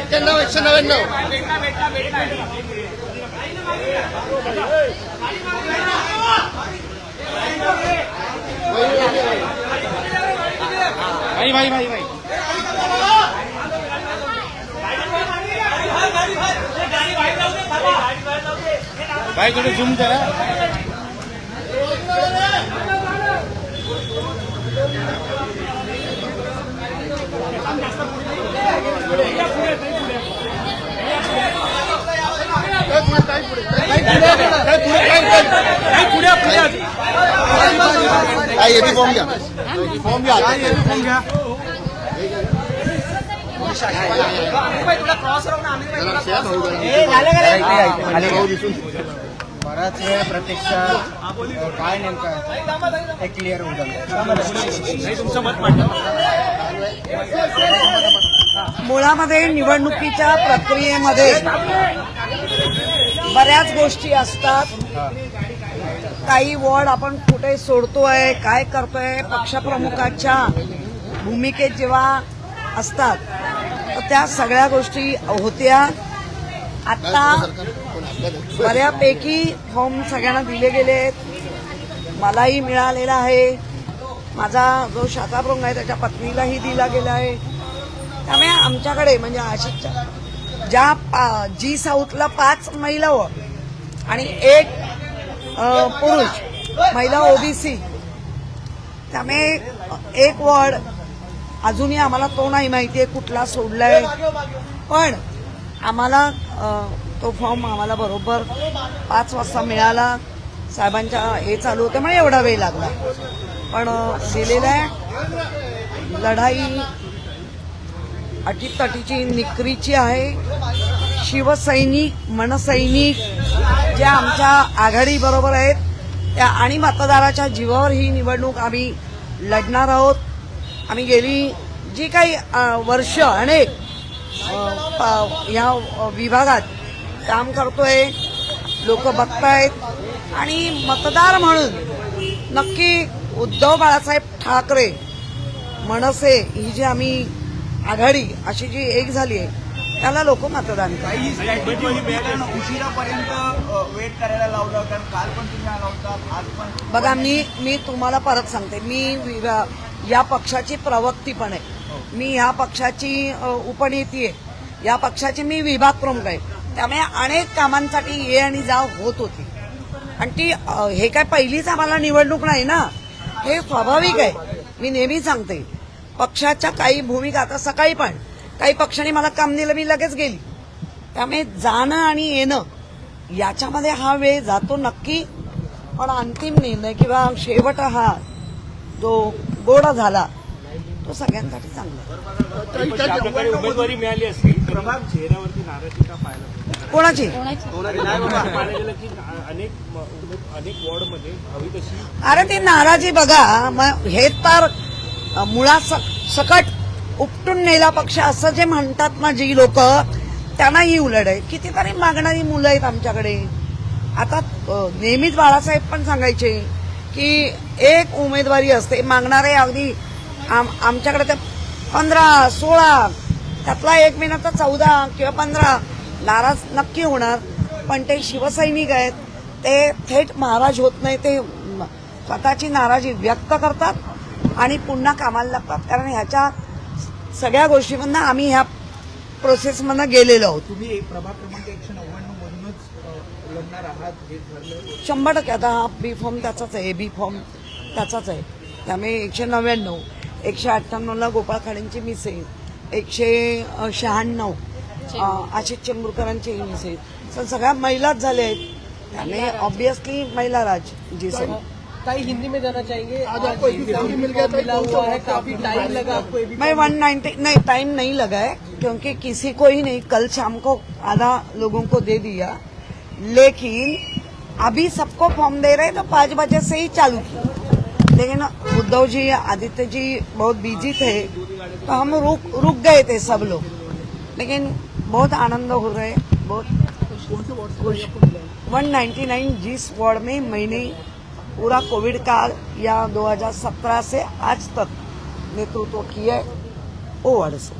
एक्क्याण्णव एकशे नव्याण्णव. भाई भाई भाई भाई. भाई थोडं झूम करा काय काय काय फॉर्म घ्या फॉर्म घ्या फॉर्म घ्या बराच वेळ प्रत्यक्षा काय नेमकं हे क्लिअर होऊन मुळामध्ये निवडणुकीच्या प्रक्रियेमध्ये बऱ्याच गोष्टी असतात. काही वॉर्ड आपण कुठे सोडतोय काय करतोय पक्षप्रमुखाच्या भूमिकेत जेव्हा असतात तर त्या सगळ्या गोष्टी होत्या. आता बऱ्यापैकी फॉर्म सगळ्यांना दिले गेले आहेत. मलाही मिळालेला आहे. माझा जो शाताभृंग आहे त्याच्या पत्नीलाही दिला गेला आहे. त्यामुळे आमच्याकडे म्हणजे आशिषच्या ज्या पा- जी साऊथला पाच महिला व आणि एक पुरुष महिला ओबीसी त्यामुळे एक वॉर्ड अजूनही आम्हाला तो नाही माहिती आहे कुठला सोडलाय. पण आम्हाला तो फॉर्म आम्हाला बरोबर पाच वाजता मिळाला. साहेबांच्या हे चालू होतं म्हणजे एवढा वेळ लागला. पण दिलेला आहे. लढाई अटीतटीची निकरीची आहे. शिवसैनिक मनसैनिक ज्या आमच्या आघाडी बरोबर आहेत त्या आणि मतदाराच्या जीवावर ही निवडणूक आम्ही लढणार आहोत. आम्ही गेली जी काही वर्ष अनेक प- या विभागात काम करतोय लोक बघतायत. आणि मतदार म्हणून नक्की उद्धव बाळासाहेब ठाकरे मनसे ही जी आम्ही आघाडी अशी जी एक झाली आहे त्याला लोक मतदान उशिरापर्यंत वेट करायला लावलं कारण काल पण तुम्ही आला होता आज पण बघा मी मी तुम्हाला परत सांगते. मी या पक्षाची प्रवक्ती पण आहे. मी ह्या पक्षाची उपनेती आहे. या पक्षाचे मी विभाग प्रमुख आहे. त्यामुळे अनेक कामांसाठी ये आणि जा होत होती. आणि ती हे काय पहिलीच आम्हाला निवडणूक नाही ना? हे स्वाभाविक आहे. मी नेहमी सांगते. पक्षाच्या काही भूमिका आता सकाळी पण काही पक्षांनी मला काम दिलं मी लगेच गेली. त्यामुळे जाणं आणि येणं याच्यामध्ये हा वेळ जातो नक्की. पण अंतिम निर्णय किंवा शेवट हा जो गोडा झाला तो सगळ्यांसाठी चांगला. उमेदवारी मिळाली मिळते? कोणाची? अनेक वॉर्डमध्ये अरे ती नाराजी बघा मग हे तर मुळा सक सकट उपटून नेला पक्ष असं जे म्हणतात ना जी लोक त्यांनाही उलट आहे. कितीतरी मागणारी मुलं आहेत आमच्याकडे. आता नेहमीच बाळासाहेब पण सांगायचे की एक उमेदवारी असते मागणारे अगदी आम आमच्याकडे ते पंधरा सोळा त्यातला एक महिना तर चौदा किंवा पंधरा नाराज नक्की होणार. पण ते शिवसैनिक आहेत ते थेट महाराज होत नाही ते स्वतःची नाराजी व्यक्त करतात. आणि पुन्हा कामाला लागतात. कारण ह्याच्या सगळ्या गोष्टीमधनं आम्ही ह्या प्रोसेसमधनं गेलेलो आहोत. तुम्ही प्रभाग क्रमांक एकशे नव्याण्णव मधूनच अ, लढणार आहात ठरलं. शंभर टक्के. आता हा बी फॉर्म त्याचाच आहे. बी फॉर्म त्याचाच आहे. त्यामुळे एकशे नव्याण्णव एकशे अठ्ठ्याण्णवला गोपाळ खाडेंची मिस आहे. एकशे शहाण्णव आशिष चेंबूरकरांची मिस आहे. तर सगळ्या महिलाच झाल्या आहेत. त्यामुळे ऑब्विसली महिला राज जी सर. ताई हिंदी में जाना चाहेंगे आज आपको मिल गया था, मिला हुआ है काफ़ी टाइम लगा आपको मैं वन नाइन्टी नहीं टाइम नहीं लगा है क्योंकि किसी को ही नहीं कल शाम को आधा लोगों को दे दिया। लेकिन अभी सबको फॉर्म दे रहे तो पाँच बजे से ही चालू की लेकिन उद्धव जी आदित्य जी बहुत बिज़ी थे तो हम रुक रुक गए थे सब लोग। लेकिन बहुत आनंद हो रहे बहुत खुश। वन नाइन्टी नाइन जिस वार्ड में मैंने पूरा कोविड काल या 2017 से आज तक नेतृत्व किया है वो वार्ड से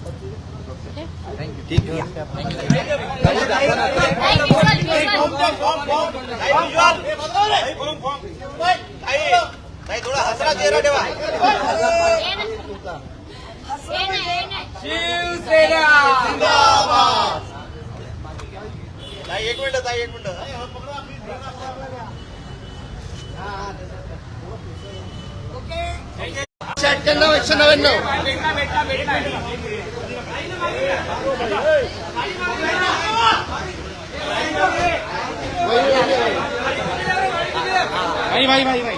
थोडा हसरा चेहरा ठेवा ताई एक मिनिट ताई एक मिनिट. एकशे अठ्ठ्याण्णव एकशे नव्याण्णव भाई भाई भाई भाई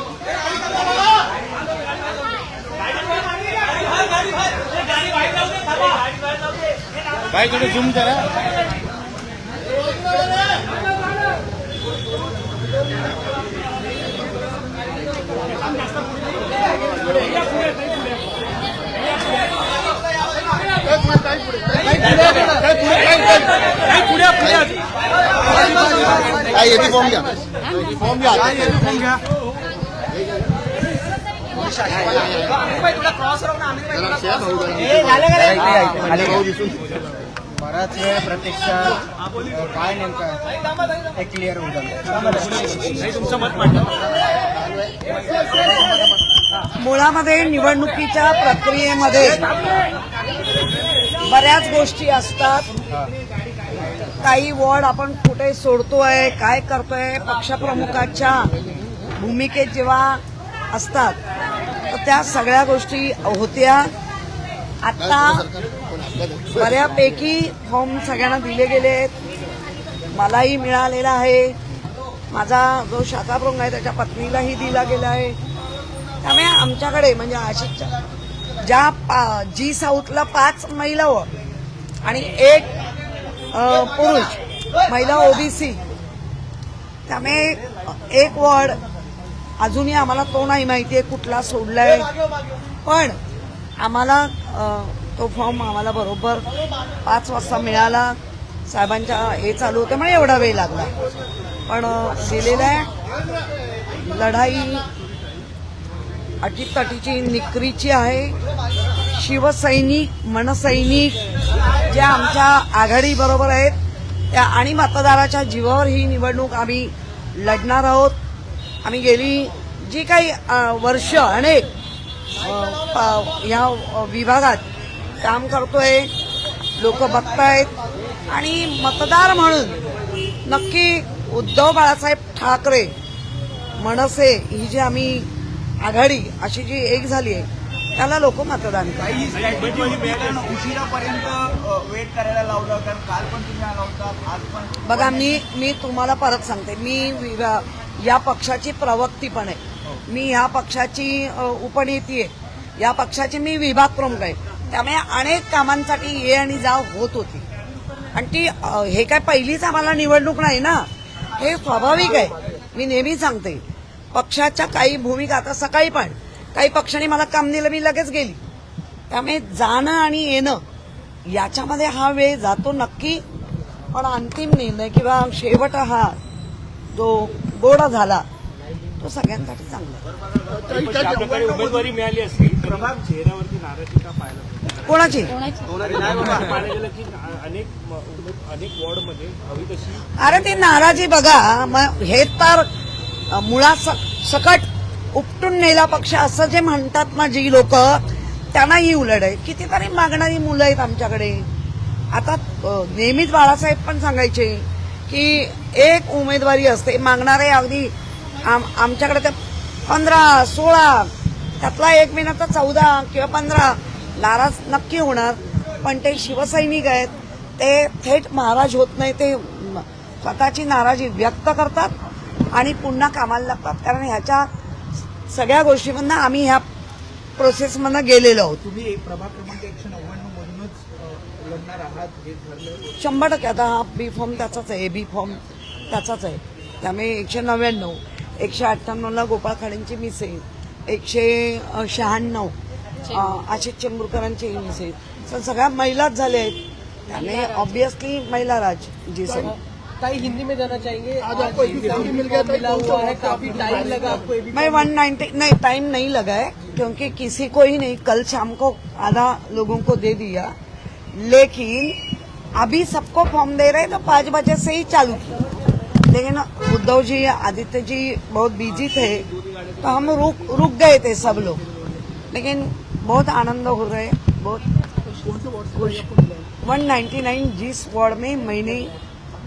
भाई थोडं झूम करा ताई एबी फॉर्म घ्या फॉर्म घ्या फॉर्म घ्या बराच वेळ प्रतीक्षा काय नेमकं हे क्लिअर होऊन मुळामध्ये निवडणुकीच्या प्रक्रियेमध्ये बऱ्याच गोष्टी असतात. काही वॉर्ड आपण कुठे सोडतोय काय करतोय पक्षप्रमुखाच्या भूमिकेत जेव्हा असतात तर त्या सगळ्या गोष्टी होत्या. आता बऱ्यापैकी फॉर्म सगळ्यांना दिले गेले आहेत मलाही मिळालेला आहे. माझा जो शाखाप्रमुख आहे त्याच्या पत्नीलाही दिला गेला आहे. त्यामुळे आमच्याकडे म्हणजे आशिषच्या ज्या पा जी साऊथला पाच महिला व आणि एक पुरुष महिला ओबीसी त्यामुळे एक वॉर्ड. अजूनही आम्हाला तो नाही माहिती आहे कुठला सोडलाय. पण आम्हाला तो फॉर्म आम्हाला बरोबर पाच वाजता मिळाला. साहेबांच्या हे चालू होतं म्हणून एवढा वेळ लागला. पण दिलेला आहे. लढाई अटीतटीची निकरीची आहे. शिवसैनिक मनसैनिक जे आमच्या आघाडीबरोबर आहेत त्या आणि मतदाराच्या जीवावर ही निवडणूक आम्ही लढणार आहोत. आम्ही गेली जी काही वर्ष अनेक प- ह्या विभागात काम करतोय लोक बघतायत. आणि मतदार म्हणून नक्की उद्धव बाळासाहेब ठाकरे मनसे ही जी आम्ही आघाडी अशी जी एक झाली आहे त्याला लोक मतदान करतात काही स्ट्रॅटेजी होती कारण उशिरापर्यंत वेट करायला लावलं कारण काल पण तुम्ही आला होता आज पण बघा मी मी तुम्हाला परत सांगते. मी या पक्षाची प्रवक्ती पण आहे. मी ह्या पक्षाची उपनेती आहे. या पक्षाची मी विभाग प्रमुख आहे. त्यामुळे अनेक कामांसाठी ये आणि जाव होत होती. आणि ती हे काय पहिलीच आम्हाला निवडणूक नाही ना? हे स्वाभाविक आहे. मी नेहमी सांगते. पक्षाच्या काही भूमिका आता सकाळी पण काही पक्षांनी मला काम दिलं मी लगेच गेली. त्यामुळे जाणं आणि येणं याच्यामध्ये हा वेळ जातो नक्की पण अंतिम निर्णय किंवा शेवट हा जो गोडा झाला तो सगळ्यांसाठी चांगला. उमेदवारी मिळाली चेहऱ्यावरती नाराजी का पाहायला? कोणाची? अनेक अनेक वॉर्डमध्ये अरे ती नाराजी बघा म- हे तर मुळा सकट उपटून नेला पक्ष असं जे म्हणतात ना जी लोक त्यांना ही उलट आहे. कितीतरी मागणारी मुलं आहेत आमच्याकडे. आता नेहमीच बाळासाहेब पण सांगायचे की एक उमेदवारी असते. मागणारे अगदी आम- आमच्याकडे ते पंधरा सोळा त्यातला एक महिना तर चौदा किंवा पंधरा नाराज नक्की होणार. पण ते शिवसैनिक आहेत. ते थेट महाराज होत नाही ते स्वतःची नाराजी व्यक्त करतात. आणि पुन्हा कामाला लागतात. कारण ह्याच्या सगळ्या गोष्टीमधनं आम्ही ह्या प्रोसेसमधनं गेलेलो आहोत. तुम्ही प्रभाग क्रमांक एकशे नव्याण्णव मधूनच लढणार आहात हे ठरलं शंभर टक्के. आता हा बी फॉर्म त्याचाच आहे. ए बी फॉर्म त्याचाच आहे. त्यामुळे एकशे नव्याण्णव एकशे अठ्ठ्याण्णवला गोपाळ खाडेंची मिस आहे. एकशे शहाण्णव आशिष चेंबूरकरांची मिस आहे. तर सगळ्या महिलाच झाल्या आहेत. त्याने ऑब्विसली महिला राज जी सर ताई हिंदी में जाना चाहेंगे। आज आपको मिल गया मिला हुआ है काफ़ी टाइम लगा आपको मैं वन नाइन्टी नहीं टाइम नहीं लगा है क्योंकि किसी को ही नहीं कल शाम को आधा लोगों को दे दिया। लेकिन अभी सबको फॉर्म दे रहे तो पाँच बजे से ही चालू किया। लेकिन उद्धव जी आदित्य जी बहुत बिज़ी थे तो हम रुक रुक गए थे सब लोग। लेकिन बहुत आनंद हो रहे बहुत खुश। 199 जिस वार्ड में मैंने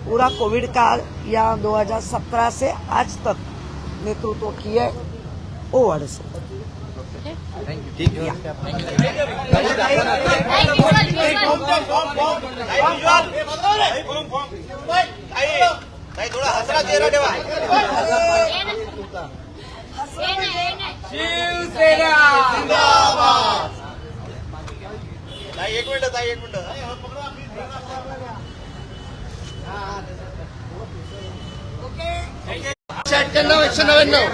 पूरा कोविड काल या 2017 से आज तक नेतृत्व है, वो वार्ड से ताई एक मिनिट एक मिनिट. एक्क्याण्णव एकशे नव्याण्णव.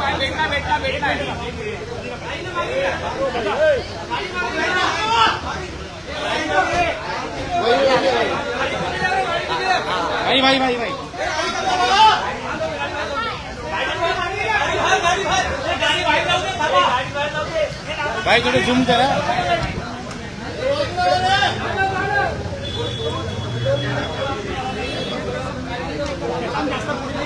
भाई भाई भाई भाई भाई झूम करा. जास्त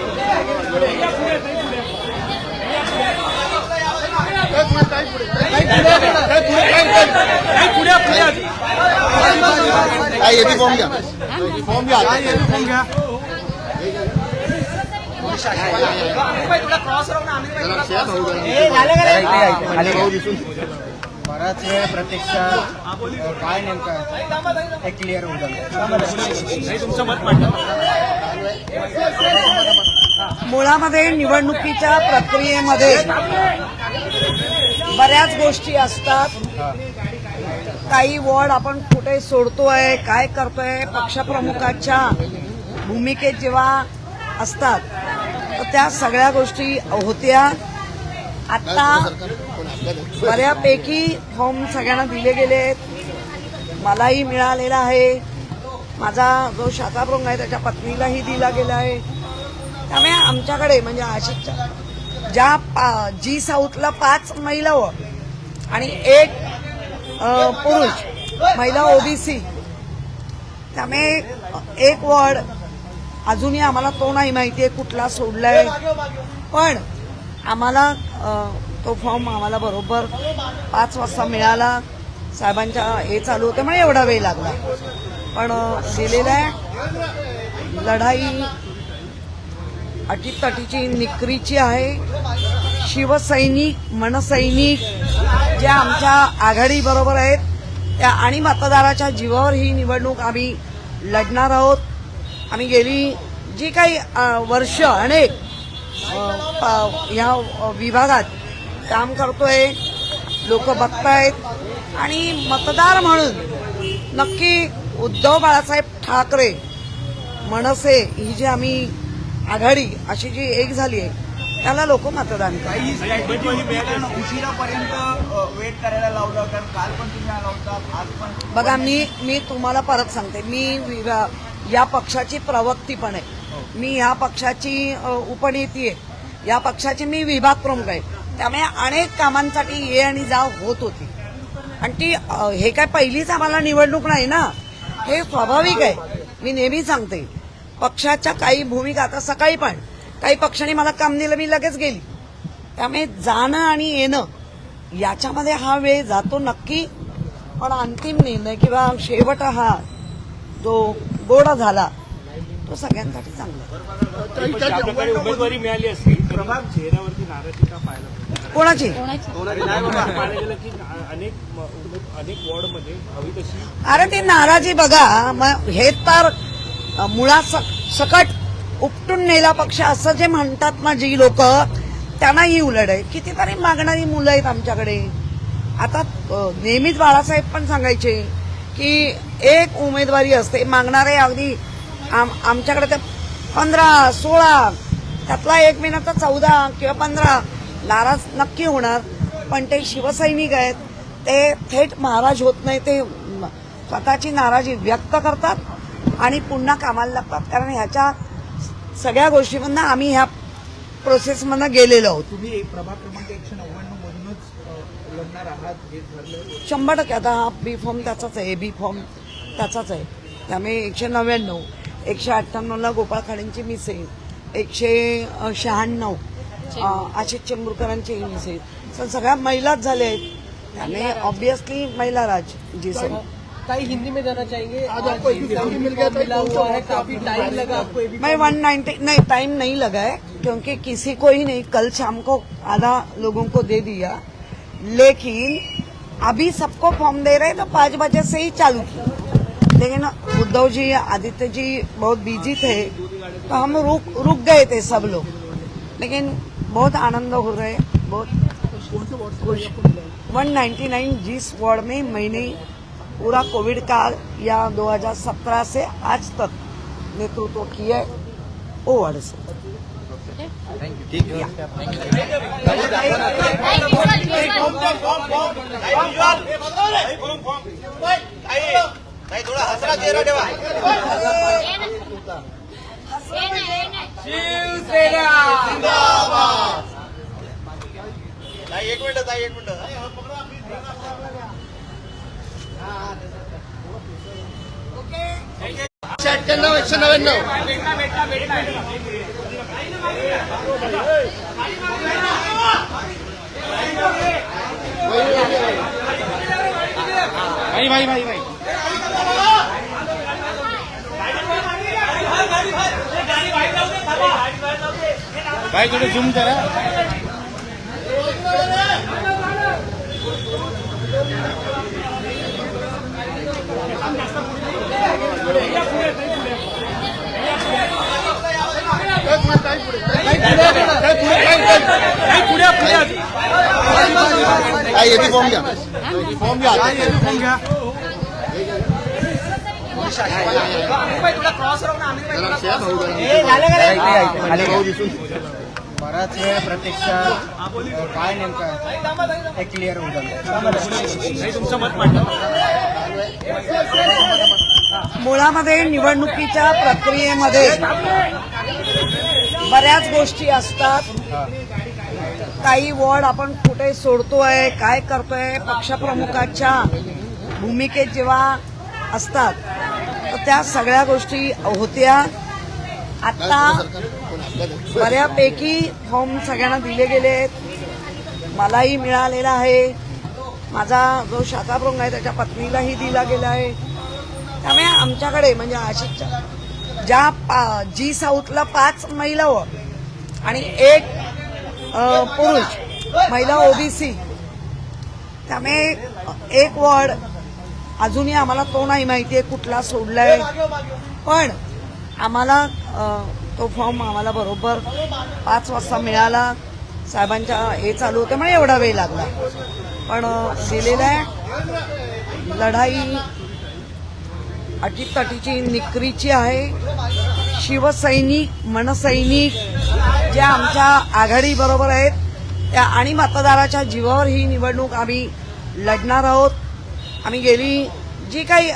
ये भी फॉर्म घ्या फॉर्म घ्या फॉर्म घ्या बराच वेळ प्रतीक्षा काय नेमकं हे क्लिअर होऊन मुळामध्ये निवडणुकीच्या प्रक्रियेमध्ये बऱ्याच गोष्टी असतात. काही वॉर्ड आपण कुठे सोडतोय काय करतोय पक्षप्रमुखाच्या भूमिकेत जेव्हा असतात तर त्या सगळ्या गोष्टी होत्या. आता बऱ्यापैकी फॉर्म सगळ्यांना दिले गेले आहेत. मलाही मिळालेला आहे. माझा जो शाताप्रंग आहे त्याच्या पत्नीलाही दिला गेला आहे. त्यामुळे आमच्याकडे म्हणजे आशिषच्या ज्या पा- जी साऊथला पाच महिला हो, आणि एक पुरुष महिला ओबीसी त्यामुळे एक वॉर्ड अजूनही आम्हाला तो नाही माहिती आहे कुठला सोडलाय. पण आम्हाला तो फॉर्म आम्हाला बरोबर पाच वाजता मिळाला. साहेबांच्या हे चालू होते म्हणजे एवढा वेळ लागला. पण दिलेला आहे. लढाई अटीतटीची निकरीची आहे. शिवसैनिक मनसैनिक ज्या आमच्या आघाडीबरोबर आहेत त्या आणि मतदाराच्या जीवावर ही निवडणूक आम्ही लढणार आहोत. आम्ही गेली जी काही वर्ष अनेक ह्या विभागात काम करतोय लोक बघतायत आणि मतदार म्हणून नक्की उद्धव बाळासाहेब ठाकरे मनसे ही जी आम्ही आघाडी अशी जी एक झाली आहे त्याला लोक मतदान उशिरापर्यंत वेट करायला लावलं कारण काल पण तुम्ही आला होता आज पण बघा मी मी तुम्हाला परत सांगते. मी या पक्षाची प्रवक्ती पण आहे. मी ह्या पक्षाची उपनेती आहे. या पक्षाची मी विभाग प्रमुख आहे. त्यामुळे अनेक कामांसाठी ये आणि जाव होत होती. आणि ती हे काय पहिलीच आम्हाला निवडणूक नाही ना? हे स्वाभाविक आहे. मी नेहमी सांगते. पक्षाच्या काही भूमिका आता सकाळी पण. काही पक्षाने मला काम दिलं मी लगेच गेली. त्यामुळे जाणं आणि येणं याच्यामध्ये हा वेळ जातो नक्की. पण अंतिम निर्णय किंवा शेवट हा जो गोडा झाला तो सगळ्यांसाठी चांगला. उमेदवारी मिळाली चेहऱ्यावरती नाराजी का पाहायला? कोणाची? अनेक अनेक वॉर्डमध्ये हवी तशी अरे ती नाराजी बघा मग हे तर मुळा सक- सकट उपटून नेला पक्ष असं जे म्हणतात ना जी लोक त्यांना ही उलट आहे. कितीतरी मागणारी मुलं आहेत आमच्याकडे. आता नेहमीच बाळासाहेब पण सांगायचे की एक उमेदवारी असते मागणारे अगदी आम आमच्याकडे ते पंधरा सोळा त्यातला एक महिना तर चौदा किंवा पंधरा नाराज नक्की होणार. पण ते शिवसैनिक आहेत ते थेट महाराज होत नाही ते स्वतःची नाराजी व्यक्त करतात. आणि पुन्हा कामाला लागतात कारण ह्याच्या सगळ्या गोष्टीमधनं आम्ही ह्या प्रोसेसमधनं गेलेलो आहोत. तुम्ही एक प्रभाग क्रमांक एकशे नव्याण्णव मधूनच लढणार आहात हे ठरलं शंभर टक्के. आता हा बी फॉर्म त्याचाच आहे बी फॉर्म त्याचाच आहे. त्यामुळे एकशे नव्याण्णव एकशे अठ्ठ्याण्णवला गोपाळ खाडेंची मिस आहे एकशे शहाण्णव आशिष चेंबूरकरांची मिस आहे तर सगळ्या महिलाच झाल्या आहेत. त्यामुळे ऑब्विसली महिला राज जी सर ताई हिंदी में जाना चाहेंगे। आज आपको मिल गया मिला हुआ है काफ़ी टाइम लगा आपको मैं वन नाइन्टी नहीं टाइम नहीं लगा है क्योंकि किसी को ही नहीं कल शाम को आधा लोगों को दे दिया। लेकिन अभी सबको फॉर्म दे रहे तो पाँच बजे से ही चालू की। लेकिन उद्धव जी आदित्य जी बहुत बिज़ी थे तो हम रुक रुक गए थे सब लोग। लेकिन बहुत आनंद हो रहे बहुत खुश। वन नाइन्टी नाइन जिस वार्ड में मैंने पूरा कोविड काल या 2017 से आज तक नेतृत्व है वो वार्ड से। थोडा हसरा चेहरा ठेवा ताई एक मिनिट ताई एक मिनिट. एकशे अठ्ठ्याण्णव एकशे नव्याण्णव भाई भाई भाई भाई भाई थोडं झूम करा. एबी फॉर्म घ्या फॉर्म घ्या फॉर्म घ्या बराच वेळ प्रतीक्षा काय नेमकं हे क्लिअर होऊन मुळामध्ये निवडणुकीच्या प्रक्रियेमध्ये बऱ्याच गोष्टी असतात. काही वॉर्ड आपण कुठे सोडतोय काय करतोय पक्षप्रमुखाच्या भूमिकेत जेव्हा असतात तर त्या सगळ्या गोष्टी होत्या. आता बऱ्यापैकी फॉर्म सगळ्यांना दिले गेले आहेत मलाही मिळालेला आहे. माझा जो शाखा प्रमुख आहे त्याच्या पत्नीलाही दिला गेला आहे. त्यामुळे आमच्याकडे म्हणजे आशिषच्या ज्या पा जी साऊथला पाच महिला व आणि एक पुरुष महिला ओबीसी त्यामुळे एक वॉर्ड अजूनही आम्हाला तो नाही माहिती आहे कुठला सोडलाय. पण आम्हाला तो फॉर्म आम्हाला बरोबर पाच वाजता मिळाला. साहेबांच्या हे चालू होते म्हणजे एवढा वेळ लागला. पण दिलेला आहे. लढाई अटीतटीची निकरीची आहे. शिवसैनिक मनसैनिक ज्या आमच्या आघाडी बरोबर आहेत. त्या आणि मतदाराच्या जीवावर ही निवडणूक आम्ही लढणार आहोत. आम्ही गेली जी काही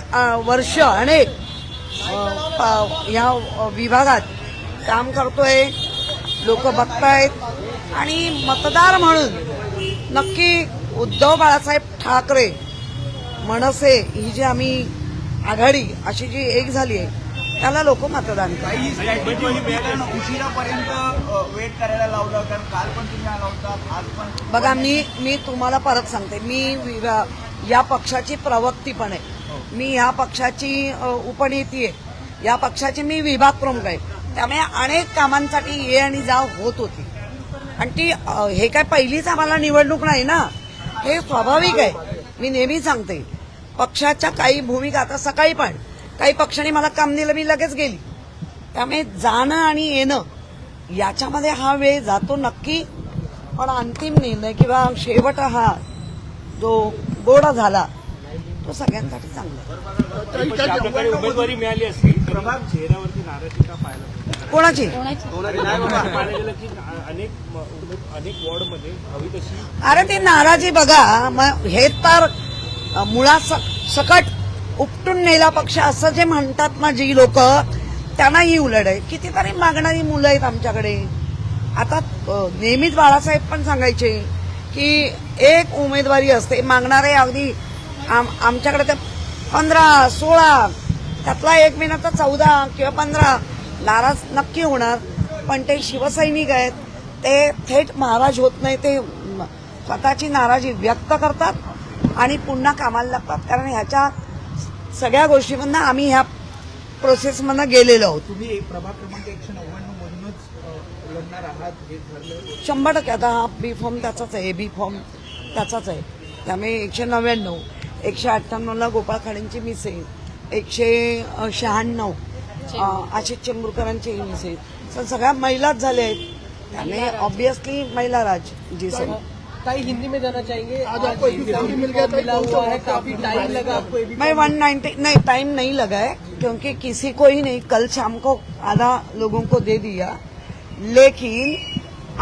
वर्ष अनेक प- ह्या विभागात काम करतोय. लोक बघतायत. आणि मतदार म्हणून नक्की उद्धव बाळासाहेब ठाकरे मनसे ही जी आम्ही आघाडी अशी जी एक झाली आहे त्याला लोक मतदान काही उशिरापर्यंत अ, वेट करायला लावलं कारण काल पण तुम्ही आला होता आज पण बघा मी मी तुम्हाला परत सांगते. मी या पक्षाची प्रवक्ती पण आहे. मी या पक्षाची उपनेती आहे. या पक्षाचे मी विभाग प्रमुख आहे. त्यामुळे अनेक कामांसाठी ये आणि जा होत होती. आणि ती हे काय पहिलीच आम्हाला निवडणूक नाही ना? हे स्वाभाविक आहे. मी नेहमी सांगते. पक्षाच्या काही भूमिका आता सकाळी पण. काही पक्षांनी मला काम दिलं मी लगेच गेली. त्यामुळे जाणं आणि येणं याच्यामध्ये हा वेळ जातो नक्की. पण अंतिम निर्णय किंवा शेवट हा जो गोड झाला तो सगळ्यांसाठी चांगला. उमेदवारी मिळाली असती तर चेहऱ्यावरती नाराजी का पाहायला मिळते? कोणाची? पाहायला गेलं की अनेक वॉर्डमध्ये अरे ते नाराजी बघा मग हे तर मुळा सक सकट उपटून नेला पक्ष असं जे म्हणतात ना जी लोक त्यांना ही उलट आहे. कितीतरी मागणारी मुलं आहेत आमच्याकडे. आता नेहमीच बाळासाहेब पण सांगायचे की एक उमेदवारी असते मागणारे अगदी आम- आमच्याकडे ते पंधरा सोळा त्यातला एक महिना तर चौदा किंवा पंधरा नाराज नक्की होणार. पण ते शिवसैनिक आहेत ते थेट महाराज होत नाही ते स्वतःची नाराजी व्यक्त करतात. आणि पुन्हा कामाला लागतात कारण ह्याच्या सगळ्या गोष्टीमधनं आम्ही ह्या प्रोसेसमधनं गेलेलो आहोत. तुम्ही प्रभाग क्रमांक एकशे नव्याण्णव मधूनच लढणार आहात हे ठरलं. शंभर टक्के. आता हा बी फॉर्म त्याचाच आहे. बी फॉर्म त्याचाच आहे. त्यामुळे एकशे नव्याण्णव एकशे अठ्ठ्याण्णवला गोपाळ खाडेंची मिस आहे. एकशे शहाण्णव आशिष चेंबूरकरांची मिस आहे. सगळ्या महिलाच झाल्या आहेत. त्यामुळे ऑब्विसली महिला राज जी सर ताई हिंदी में जाना चाहेंगे आज आपको मिल गया था, मिला हुआ है काफ़ी टाइम लगा आपको ये भी। मैं 190 नहीं टाइम नहीं लगा है क्योंकि किसी को ही नहीं कल शाम को आधा लोगों को दे दिया। लेकिन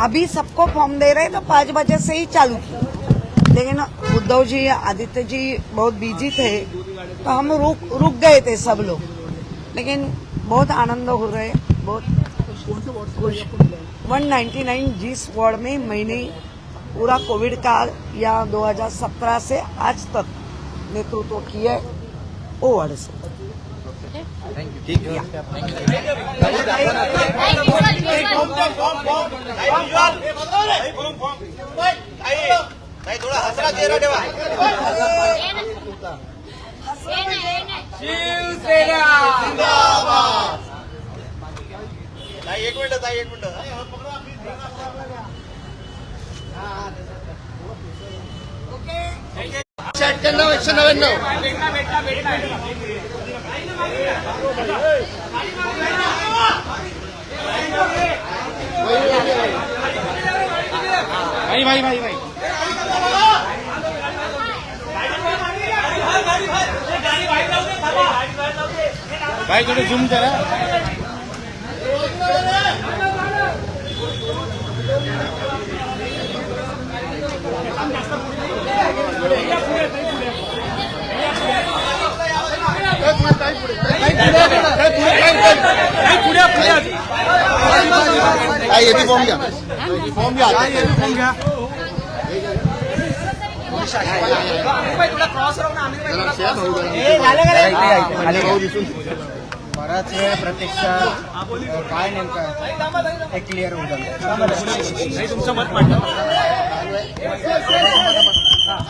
अभी सबको फॉर्म दे रहे तो पाँच बजे से ही चालू की लेकिन उद्धव जी आदित्य जी बहुत बिज़ी थे तो हम रुक रुक गए थे सब लोग। लेकिन बहुत आनंद हो रहे बहुत आपको मिला? है 199 जिस वार्ड में मैंने पूरा कोविड काल या 2017 से आज तक नेतृत्व किया है वो वार्ड से एकशे अठ्ठ्याण्णव एकशे नव्याण्णव भाई भाई भाई भाई भाई थोडं झूम करा काय पुढे काय पुढे काय पुढे काय पुढे काय पुढे पुढे काय एबी फॉर्म घ्या फॉर्म घ्या फॉर्म घ्या बराच वेळ प्रत्यक्षा काय नेमकं हे क्लिअर होऊन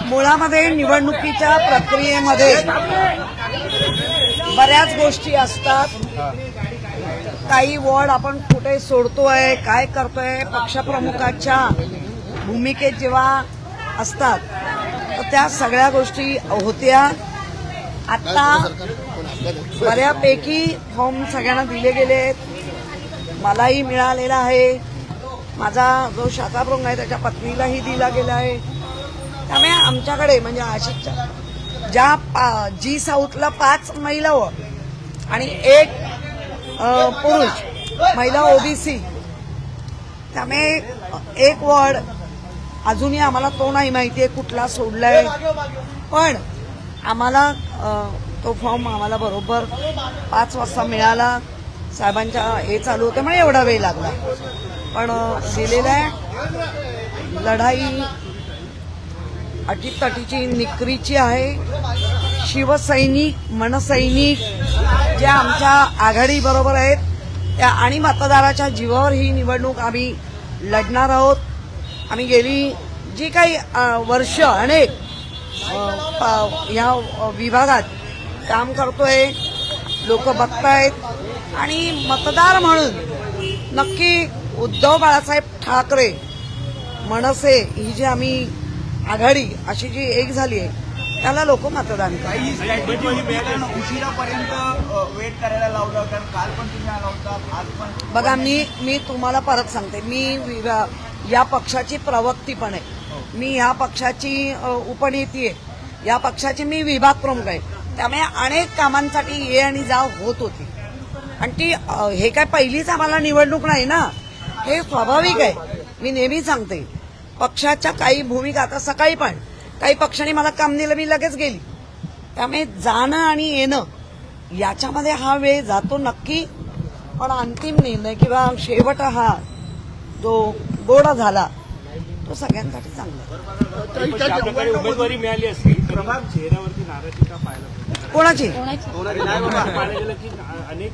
मुळामध्ये निवडणुकीच्या प्रक्रियेमध्ये बऱ्याच गोष्टी असतात. काही वॉर्ड आपण कुठे सोडतोय काय करतोय पक्षप्रमुखाच्या भूमिकेत जेव्हा असतात तर त्या सगळ्या गोष्टी होत्या. आता बऱ्यापैकी फॉर्म सगळ्यांना दिले गेले आहेत मलाही मिळालेला आहे. माझा जो शाखाप्रमुख आहे त्याच्या पत्नीलाही दिला गेला आहे. त्यामुळे आमच्याकडे म्हणजे आशिकच्या ज्या पा- जी साऊथला पाच महिला व आणि एक पुरुष महिला ओबीसी त्यामुळे एक वॉर्ड अजूनही आम्हाला तो नाही माहिती आहे कुठला सोडलाय. पण आम्हाला तो फॉर्म आम्हाला बरोबर पाच वाजता मिळाला. साहेबांच्या हे चालू होतं म्हणजे एवढा वेळ लागला. पण दिलेला आहे. लढाई अटीतटीची निकरीची आहे. शिवसैनिक मनसैनिक ज्या आमच्या आघाडीबरोबर आहेत त्या आणि मतदाराच्या जीवावर ही निवडणूक आम्ही लढणार आहोत. आम्ही गेली जी काही वर्ष अनेक ह्या प- या विभागात काम करतोय लोक बघतायत. आणि मतदार म्हणून नक्की उद्धव बाळासाहेब ठाकरे मनसे ही जी आम्ही आघाडी अशी जी एक झाली आहे त्याला लोक मतदान करतात. काही स्ट्रॅटेजी होती कारण उशिरापर्यंत अ, वेट करायला लावलं कारण काल पण तुम्ही आला होता आज पण बघा मी मी तुम्हाला परत सांगते. मी विभा- या पक्षाची प्रवक्ती पण आहे. मी ह्या पक्षाची उपनेती आहे. या पक्षाची मी विभाग प्रमुख आहे. त्यामुळे अनेक कामांसाठी ये आणि जा होत होती. आणि ती हे काय पहिलीच आम्हाला निवडणूक नाही ना? हे स्वाभाविक आहे. मी नेहमी सांगते. पक्षाच्या काही भूमिका आता सकाळी पण काही पक्षांनी मला काम दिलं मी लगेच गेली. त्यामुळे जाणं आणि येणं याच्यामध्ये हा वेळ जातो नक्की. पण अंतिम निर्णय किंवा शेवट हा जो गोडा झाला तो सगळ्यांसाठी चांगला. आहे. ज्या प्रकारे उमेदवारी मिळाली असती. प्रभाग चेहऱ्यावरती नाराजी का पाहायला मिळते? कोणाची? पाहिलं गेलं की अनेक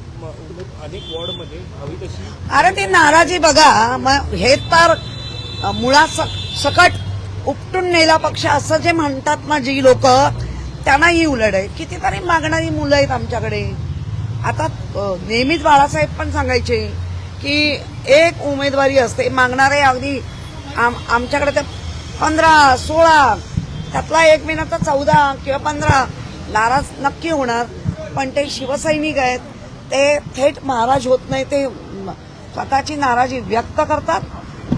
अनेक वॉर्डमध्ये हवी तशी अरे ती नाराजी बघा मग हे तर मुळा सकट उपटून नेला पक्ष असं जे म्हणतात ना जी लोक त्यांना ही उलट आहे. कितीतरी मागणारी मुलं आहेत आमच्याकडे. आता नेहमीच बाळासाहेब पण सांगायचे की एक उमेदवारी असते मागणारे अगदी आम आमच्याकडे ते पंधरा सोळा त्यातला एक महिना तर चौदा किंवा पंधरा नाराज नक्की होणार. पण ते शिवसैनिक आहेत ते थेट महाराज होत नाही ते स्वतःची नाराजी व्यक्त करतात.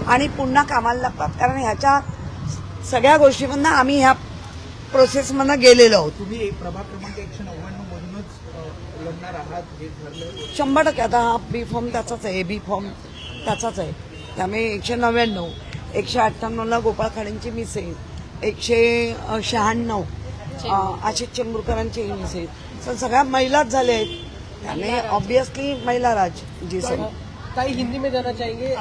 आणि पुन्हा कामाला लागतात कारण ह्याच्या सगळ्या गोष्टीमधनं आम्ही ह्या प्रोसेसमधनं गेलेलो आहोत. तुम्ही प्रभाग क्रमांक एकशे नव्याण्णव मधूनच लढणार आहात हे ठरलं शंभर टक्के. आता हा बी फॉर्म त्याचाच आहे. बी फॉर्म त्याचाच आहे. त्यामुळे एकशे नव्याण्णव एकशे अठ्ठ्याण्णवला गोपाळ खाडेंची मिस आहे. एकशे शहाण्णव आशिष चेंबूरकरांची मिस आहे. तर सगळ्या महिलाच झाल्या आहेत. त्याने ऑब्विसली महिला राज जी सर ताई हिंदी में जाना चाहेंगे